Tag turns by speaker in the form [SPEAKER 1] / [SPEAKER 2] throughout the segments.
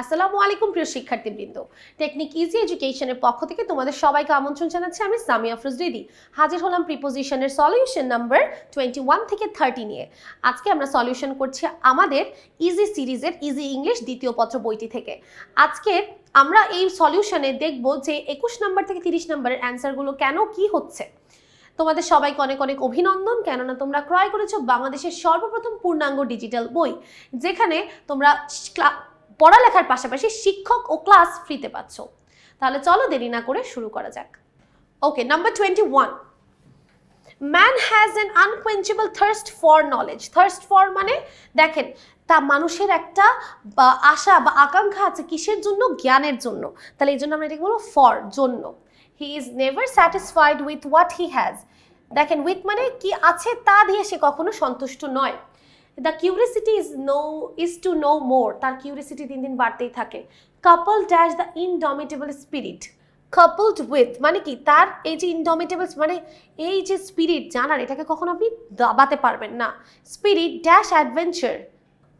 [SPEAKER 1] আসসালামু আলাইকুম, প্রিয় শিক্ষার্থীবৃন্দ। টেকনিক ইজি এডুকেশনের পক্ষ থেকে তোমাদের সবাইকে আমন্ত্রণ জানাচ্ছি। আমি সামিয়া ফ্রুজরিদি হাজির হলাম প্রিপোজিশনের সলিউশন নাম্বার টোয়েন্টি ওয়ান থেকে থার্টি নিয়ে। আজকে আমরা সলিউশন করছি আমাদের ইজি সিরিজের ইজি ইংলিশ দ্বিতীয় পত্র বইটি থেকে। আজকে আমরা এই সলিউশনে দেখব যে একুশ নম্বর থেকে তিরিশ নম্বরের অ্যান্সারগুলো কেন কি হচ্ছে। তোমাদের সবাইকে অনেক অনেক অভিনন্দন। কেননা তোমরা ক্রয় করেছ বাংলাদেশের সর্বপ্রথম পূর্ণাঙ্গ ডিজিটাল বই, যেখানে তোমরা পড়ালেখার পাশাপাশি শিক্ষক ও ক্লাস ফ্রিতে পাচ্ছ। তাহলে চলো দেরি না করে শুরু করা যাক। Okay number twenty one man has an unquenchable thirst for knowledge thirst for মানে দেখেন, তা মানুষের একটা আশা বা আকাঙ্ক্ষা আছে কিসের জন্য? জ্ঞানের জন্য। তাহলে এই জন্য আমরা এটাকে বলব ফর জন্য। He is never satisfied with what he has দেখেন উইথ মানে কি আছে তা দিয়ে সে কখনো সন্তুষ্ট নয়। The curiosity is know is to know more তার কিউরিসিটি দিন দিন বাড়তেই থাকে। Couple dash the indomitable spirit coupled with মানে কি? তার এই যে ইনডমিটেবলস মানে এই যে স্পিরিট জানার, এটাকে কখনো আপনি দাবাতে পারবেন না। Spirit dash adventure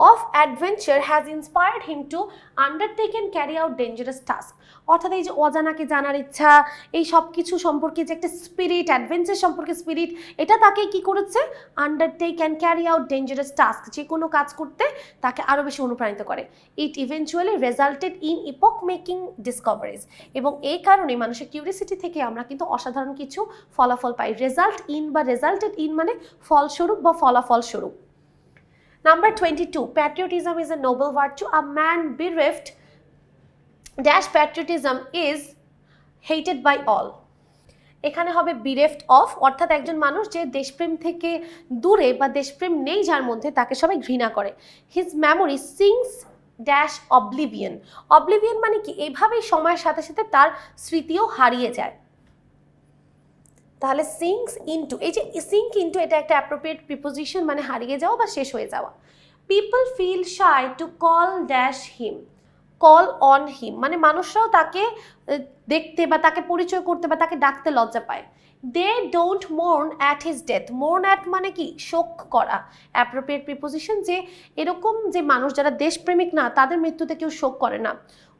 [SPEAKER 1] of adventure has inspired him to undertake and carry out dangerous task অর্থাৎ এই যে অজানাকে জানার ইচ্ছা, এই সব কিছু সম্পর্কে যে একটা স্পিরিট অ্যাডভেঞ্চার সম্পর্কে স্পিরিট এটা তাকে কি করেছে? Undertake and carry out dangerous task যে কোনো কাজ করতে তাকে আরও বেশি অনুপ্রাণিত করে। It eventually resulted in epoch making discoveries এবং এই কারণে মানুষের কিউরিসিটি থেকে আমরা কিন্তু অসাধারণ কিছু ফলাফল পাই। রেজাল্ট ইন বা রেজাল্টেড ইন মানে ফলস্বরূপ বা ফলাফল স্বরূপ Number 22, patriotism is a noble virtue. A man bereft dash patriotism is hated by all. এখানে হবে বিরেফট অফ অর্থাৎ একজন মানুষ যে দেশপ্রেম থেকে দূরে বা দেশপ্রেম নেই যার মধ্যে তাকে সবাই ঘৃণা করে his memory sinks dash oblivion oblivion মানে কি এভাবেই সময়ের সাথে সাথে তার স্মৃতিও হারিয়ে যায় তাহলে সিঙ্কস ইনটু এই যে সিঙ্ক ইনটু এটা একটা অ্যাপ্রোপ্রিয়েট প্রিপোজিশন মানে হারিয়ে যাওয়া বা শেষ হয়ে যাওয়া। People feel shy to call dash him call on him মানে মানুষরাও তাকে দেখতে বা তাকে পরিচয় করতে বা তাকে ডাকতে লজ্জা পায়। They don't mourn at his death mourn at মানে কি? শোক করা। অ্যাপ্রোপ্রিয়েট প্রিপোজিশন যে এরকম যে মানুষ যারা দেশপ্রেমিক না, তাদের মৃত্যুতে কেউ শোক করে না।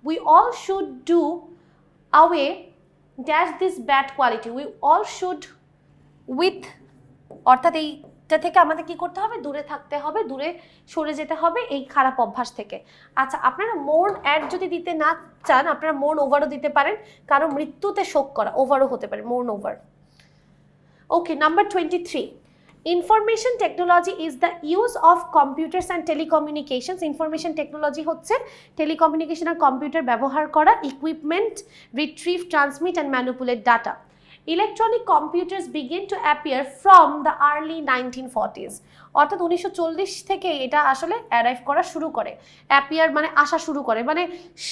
[SPEAKER 1] We all should do away dash this bad quality we all should with অর্থাৎ এইটা থেকে আমাদের কি করতে হবে? দূরে থাকতে হবে, দূরে সরে যেতে হবে এই খারাপ অভ্যাস থেকে। আচ্ছা আপনারা মোর অ্যাড যদি দিতে না চান, আপনারা মোর ওভারও দিতে পারেন। কারও মৃত্যুতে শোক করা ওভারও হতে পারে moreover okay number twenty three information technology is the use of computers and telecommunications information technology হচ্ছে টেলিকমিউনিকেশন আর কম্পিউটার ব্যবহার করা equipment retrieve transmit and manipulate data electronic computers begin to appear from the early nineteen forties অর্থাৎ উনিশশো চল্লিশ থেকে এটা আসলে অ্যারাইভ করা শুরু করে। অ্যাপিয়ার মানে আসা শুরু করে। মানে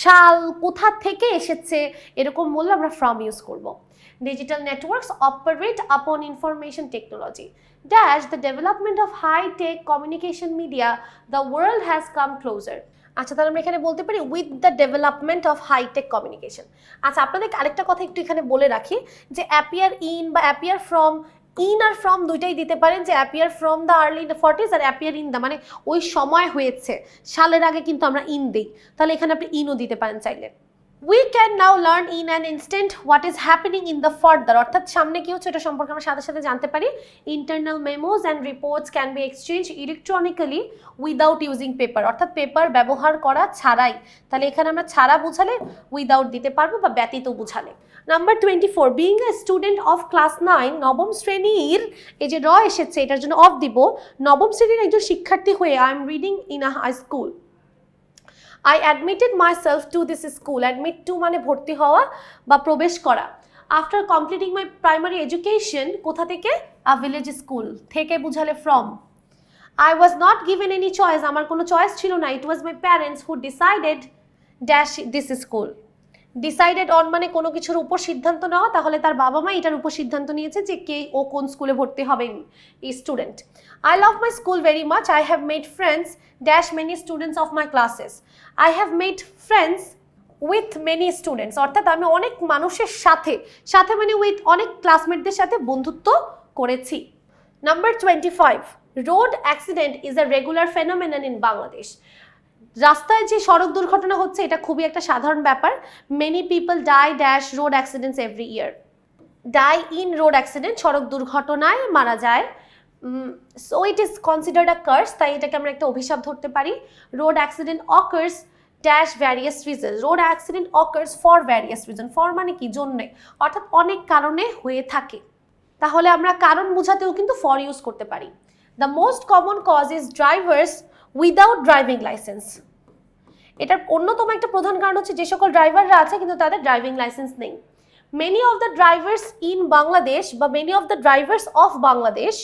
[SPEAKER 1] সাল কোথা থেকে এসেছে, এরকম বললে আমরা ফ্রম ইউজ করব। Digital networks operate upon information technology. Dash, the development of high tech communication media, the world has come closer. আচ্ছা তাহলে আমরা এখানে বলতে পারি with the development of high tech communication আচ্ছা আপনাদেরকে আরেকটা কথা একটু এখানে বলে রাখি যে অ্যাপিয়ার ইন বা অ্যাপিয়ার ফ্রম ইন আর ফ্রম দুইটাই দিতে পারেন যে appear from the early forties R appear in the মানে ওই সময় হয়েছে। সালের আগে কিন্তু আমরা ইন দিই। তাহলে এখানে আপনি ইনও দিতে পারেন চাইলে। We can now learn in an instant what is happening in the further অর্থাৎ সামনে কি হচ্ছে, এটা সম্পর্কে আমরা সাথে সাথে জানতে পারি। Internal memos and reports can be exchange electronically without using paper অর্থাৎ পেপার ব্যবহার করা ছাড়াই। তাহলে এখানে আমরা ছাড়া বুঝালে উইদাউট দিতে পারব বা ব্যতীত বুঝালে। Number twenty four being a student of class nine নবম শ্রেণির এই যে র এসেছে, এটার জন্য অফ দিব। নবম শ্রেণির একজন শিক্ষার্থী হয়ে I am reading in a high school I admitted myself to this school admit to মানে ভর্তি হওয়া বা প্রবেশ করা। After completing my primary education কোথা থেকে? আ ভিলেজ স্কুল থেকে বুঝালে from I was not given any choice আমার কোনো চয়েস ছিল না। It was my parents who decided dash this school decided on মানে কোনো কিছুর উপর সিদ্ধান্ত নেওয়া, তাহলে তার বাবা মা এটার উপর সিদ্ধান্ত নিয়েছে যে কে ও কোন স্কুলে ভর্তি হবে student I love my school very much I have made friends dash many students of my classes I have made friends with many students অর্থাৎ আমি অনেক মানুষের সাথে সাথে মানে উইথ অনেক ক্লাসমেটদের সাথে বন্ধুত্ব করেছি। Number twenty five road accident is a regular phenomenon in Bangladesh রাস্তায় যে সড়ক দুর্ঘটনা হচ্ছে, এটা খুবই একটা সাধারণ ব্যাপার। Many people die dash road accidents every year die in road accident সড়ক দুর্ঘটনায় মারা যায়। So it is considered a curse তাই এটাকে আমরা একটা অভিশাপ ধরতে পারি। Road accident occurs dash various reason road accident occurs for various reason for মানে কি? জন্যে। অর্থাৎ অনেক কারণে হয়ে থাকে। তাহলে আমরা কারণ বোঝাতেও কিন্তু ফর ইউজ করতে পারি। The most common cause is drivers without driving licence এটার অন্যতম একটা প্রধান কারণ হচ্ছে যে সকল ড্রাইভাররা আছে, কিন্তু তাদের ড্রাইভিং লাইসেন্স নেই। Many of the drivers in Bangladesh বা many of the drivers of Bangladesh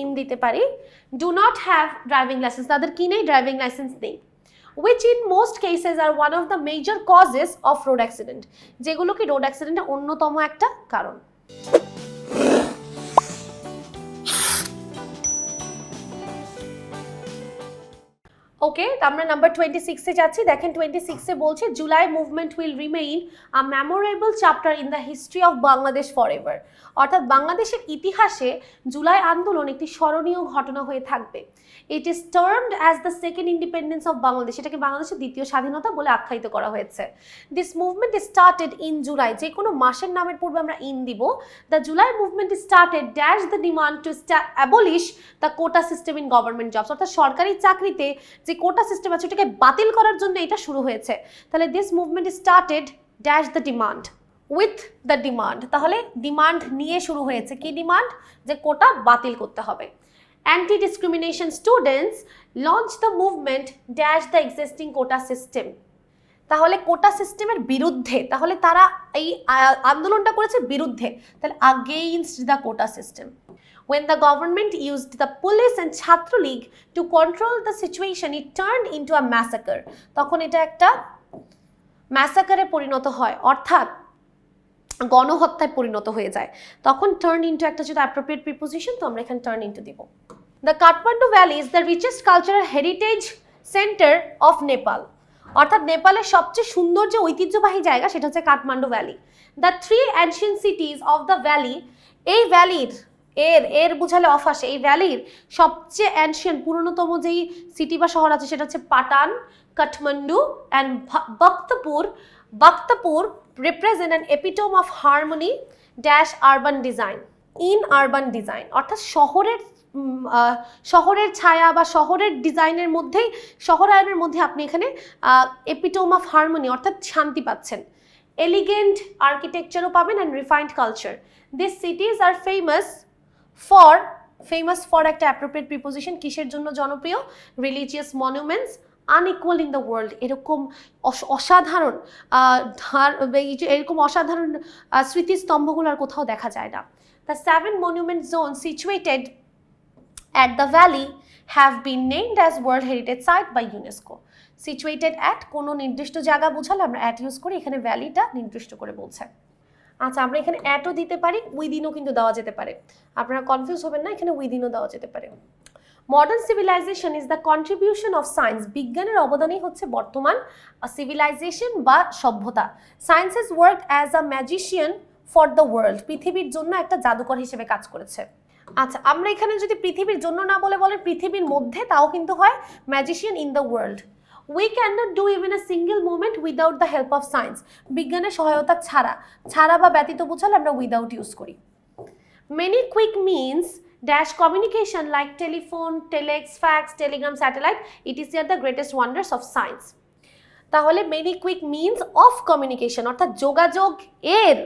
[SPEAKER 1] in দিতে পারি do not have driving licence তাদের কি নেই? ড্রাইভিং লাইসেন্স নেই। Which in most cases are one of the major causes of road accident যেগুলো কি road অ্যাক্সিডেন্টের অন্যতম একটা কারণ। ওকে আমরা নাম্বার টোয়েন্টি সিক্সে যাচ্ছি। দেখেন টোয়েন্টি সিক্সে বলছে July movement will remain a memorable chapter in the history of Bangladesh forever অর্থাৎ বাংলাদেশের ইতিহাসে জুলাই আন্দোলন একটি স্মরণীয় ঘটনা হয়ে থাকবে। It is termed as the second independence of Bangladesh এটাকে বাংলাদেশের দ্বিতীয় স্বাধীনতা বলে আখ্যায়িত করা হয়েছে। This movement started in July যে কোনো মাসের নামের পূর্বে আমরা ইন দিব। The July movement started dash the demand to abolish the quota system in government jobs অর্থাৎ সরকারি চাকরিতে যে কোটা সিস্টেম আছে, ওটাকে বাতিল করার জন্য এটা শুরু হয়েছে। তাহলে this movement started dash the demand with the demand তাহলে ডিমান্ড নিয়ে শুরু হয়েছে কি ডিমান্ড যে কোটা বাতিল করতে হবে। Anti discrimination students launch the movement dash the existing quota system তাহলে কোটা সিস্টেমের বিরুদ্ধে, তাহলে তারা এই আন্দোলনটা করেছে বিরুদ্ধে। তাহলে against the quota system when the government used the police and Chhatra League to control the situation, it turned into a massacre. তখন এটা একটা ম্যাসাকারে পরিণত হয়, অর্থাৎ গণহত্যায় পরিণত হয়ে যায়। তখন টার্ন ইন্টু একটা যদি অ্যাপ্রোপ্রিয়েট প্রিপোজিশন তো আমরা এখানে টার্ন ইন্টু দিব। The Kathmandu valley is the richest cultural heritage centre of Nepal অর্থাৎ নেপালের সবচেয়ে সুন্দর যে ঐতিহ্যবাহী জায়গা, সেটা হচ্ছে Kathmandu valley the three ancient cities of the valley এই ভ্যালির এর এর বুঝালে অফ আসে। এই ভ্যালির সবচেয়ে অ্যানশিয়েন্ট পুরনোতম যেই সিটি বা শহর আছে সেটা হচ্ছে Patan, Kathmandu and Bhaktapur Bhaktapur represent an epitome of harmony dash urban design in urban design অর্থাৎ শহরের শহরের ছায়া বা শহরের ডিজাইনের মধ্যেই, শহরায়নের মধ্যে আপনি এখানে এপিটোম অফ হারমোনি অর্থাৎ শান্তি পাচ্ছেন। এলিগেন্ট আর্কিটেকচারও পাবেন and refined culture this cities are famous for famous for একটা অ্যাপ্রোপ্রিয়েট প্রিপোজিশন কিসের জন্য জনপ্রিয়? Religious monuments unequal in the world এরকম অস- অসাধারণ ধার- এরকম অসাধারণ স্মৃতিস্তম্ভগুলো আর কোথাও দেখা যায় না। The seven monument zone situated at the valley have been named as World Heritage Site by UNESCO. Situated at কোনো নির্দিষ্ট জায়গা বোঝালে আমরা অ্যাট ইউজ করি, এখানে ভ্যালিটা নির্দিষ্ট করে বলছে। আচ্ছা আমরা এখানে অ্যাটও দিতে পারি উইদিনও কিন্তু দেওয়া যেতে পারে। আপনারা কনফিউজ হবেন না, এখানে উইদিনও দেওয়া যেতে পারে। Modern civilization is the contribution of science বিজ্ঞানের অবদানই হচ্ছে বর্তমান সিভিলাইজেশন বা সভ্যতা। Science is work as a magician for the world পৃথিবীর জন্য একটা জাদুকর হিসেবে কাজ করেছে। আচ্ছা আমরা এখানে যদি পৃথিবীর জন্য না বলে বলেন, পৃথিবীর মধ্যে তাও কিন্তু হয় magician in the world we can not do even a single movement without the help of science বিজ্ঞানের সহায়তা ছাড়া ছাড়া বা ব্যতীত বোঝালে আমরা উইদাউট ইউজ করি। Many quick means dash communication like telephone telex fax telegram satellite it is are the greatest wonders of science তাহলে many quick means of communication অর্থাৎ যোগাযোগ এর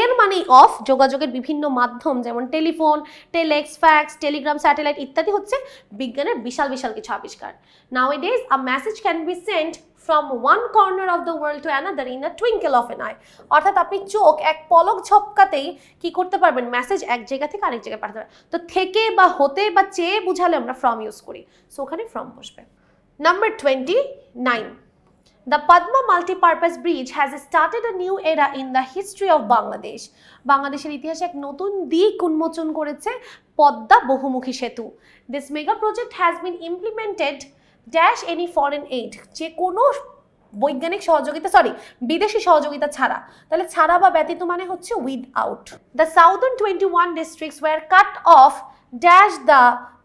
[SPEAKER 1] এর মানেই অফ যোগাযোগের বিভিন্ন মাধ্যম, যেমন telephone telex fax telegram satellite ইত্যাদি হচ্ছে বিজ্ঞানের বিশাল বিশাল কিছু আবিষ্কার। Nowadays a message can be sent from one corner of the world to another in a twinkle of an eye অর্থাৎ আপনি চোখ এক পলক ঝপকাতেই কি করতে পারবেন? মেসেজ এক জায়গা থেকে আরেক জায়গায় পাঠাতে পারবেন। তো থেকে বা হতে বা চেয়ে বুঝালে আমরা ফ্রম ইউজ করি। সো ওখানে ফ্রম বসবে। Number twenty nine The Padma Multipurpose Bridge has started a new era in the history of Bangladesh. বাংলাদেশের ইতিহাসে এক নতুন দিক উন্মোচন করেছে পদ্মা বহুমুখী সেতু। This mega project has been implemented dash any foreign aid যে কোনো বৈজ্ঞানিক সহযোগিতা সরি বিদেশি সহযোগিতা ছাড়া। তাহলে ছাড়া বা ব্যতীত মানে হচ্ছে without the southern twenty one districts were cut off dash the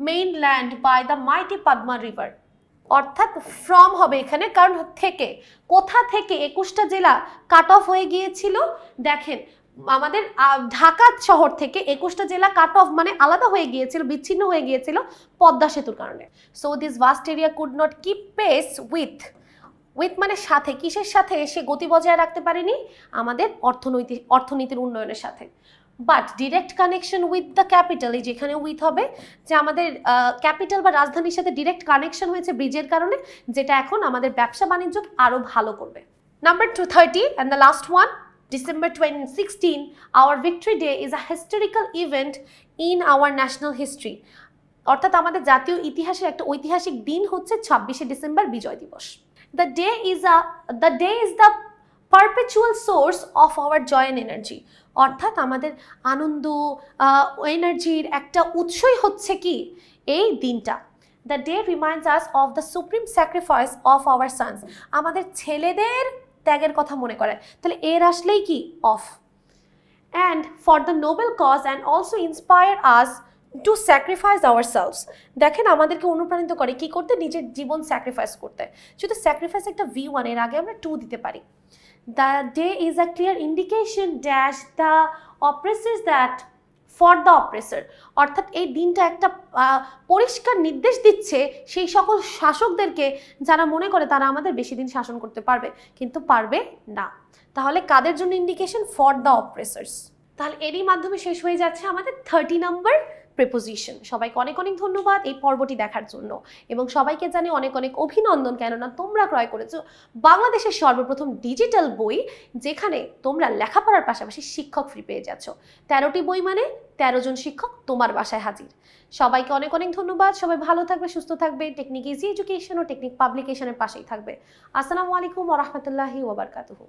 [SPEAKER 1] mainland by the mighty Padma river অর্থাৎ ফ্রম হবে এখানে, কারণ থেকে, কোথা থেকে একুশটা জেলা কাট অফ হয়ে গিয়েছিল? দেখেন, আমাদের ঢাকা শহর থেকে একুশটা জেলা কাট অফ মানে আলাদা হয়ে গিয়েছিল, বিচ্ছিন্ন হয়ে গিয়েছিল পদ্মা সেতুর কারণে। So this vast area could not keep pace with with মানে সাথে, কিসের সাথে? সে গতি বজায় রাখতে পারেনি আমাদের অর্থনৈতিক অর্থনীতির উন্নয়নের সাথে। But direct connection with the capital এই যেখানে উইথ হবে যে আমাদের ক্যাপিটাল বা রাজধানীর সাথে ডিরেক্ট কানেকশন হয়েছে ব্রিজের কারণে যেটা এখন আমাদের ব্যবসা বাণিজ্য আরও ভালো করবে। Number two thirty and the last one December 2016, our Victory Day is a historical event in our national history. অর্থাৎ আমাদের জাতীয় ইতিহাসের একটা ঐতিহাসিক দিন হচ্ছে ছাব্বিশে ডিসেম্বর বিজয় দিবস। The day is a the day is the perpetual source of our joy energy অর্থাৎ আমাদের আনন্দ এনার্জির একটা উৎসই হচ্ছে কি? এই দিনটা। The day reminds us of the supreme sacrifice of our sons আমাদের ছেলেদের ত্যাগের কথা মনে করে। তাহলে এর আসলেই কি? Of and for the noble cause and also inspire us to sacrifice ourselves দেখেন আমাদেরকে অনুপ্রাণিত করে কি করতে? নিজের জীবন স্যাক্রিফাইস করতে। শুধু স্যাক্রিফাইস একটা ভি ওয়ানের আগে আমরা টু দিতে পারি। The day is a clear indication dash the oppresses that for the oppressor অর্থাৎ এই দিনটা একটা পরিষ্কার নির্দেশ দিচ্ছে সেই সকল শাসকদেরকে যারা মনে করে তারা আমাদের বেশি দিন শাসন করতে পারবে, কিন্তু পারবে না। তাহলে কাদের জন্য ইন্ডিকেশন ফর দ্য অপ্রেসার্স তাহলে এরই মাধ্যমে শেষ হয়ে যাচ্ছে আমাদের থার্টি নাম্বার প্রেপোজিশন সবাইকে অনেক অনেক ধন্যবাদ এই পর্বটি দেখার জন্য। এবং সবাইকে জানি অনেক অনেক অভিনন্দন, কেননা তোমরা ক্রয় করেছ বাংলাদেশের সর্বপ্রথম ডিজিটাল বই, যেখানে তোমরা লেখাপড়ার পাশাপাশি শিক্ষক ফ্রি পেয়ে যাচ্ছ। তেরোটি বই মানে তেরো জন শিক্ষক তোমার বাসায় হাজির। সবাইকে অনেক অনেক ধন্যবাদ। সবাই ভালো থাকবে, সুস্থ থাকবে। টেকনিক ইজি এডুকেশন ও টেকনিক পাবলিকেশনের পাশেই থাকবে। আসসালামু আলাইকুম ওরহমতুল্লাহি ওবরকাতুহু